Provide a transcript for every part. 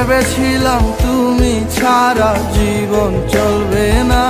ভেবেছিলাম তুমি ছাড়া জীবন চলবে না।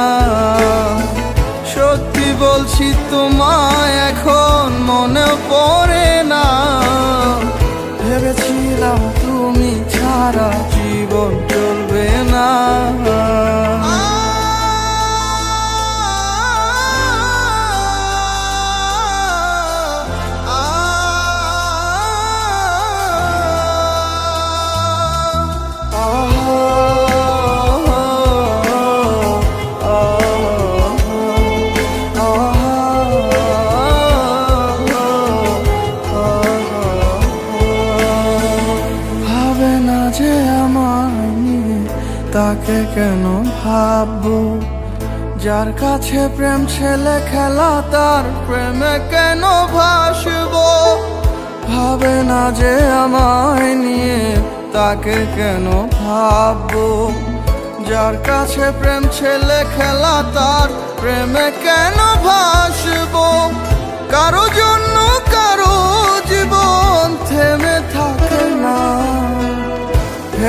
তাকে কেন ভাববো? যার কাছে প্রেম ছেলে খেলা, তার প্রেমে কেন ভাসবো? ভাবে না যে আমায় নিয়ে তাকে কেন ভাববো? যার কাছে প্রেম ছেলে খেলা, তার প্রেমে কেন ভাসবো? কারও জন্য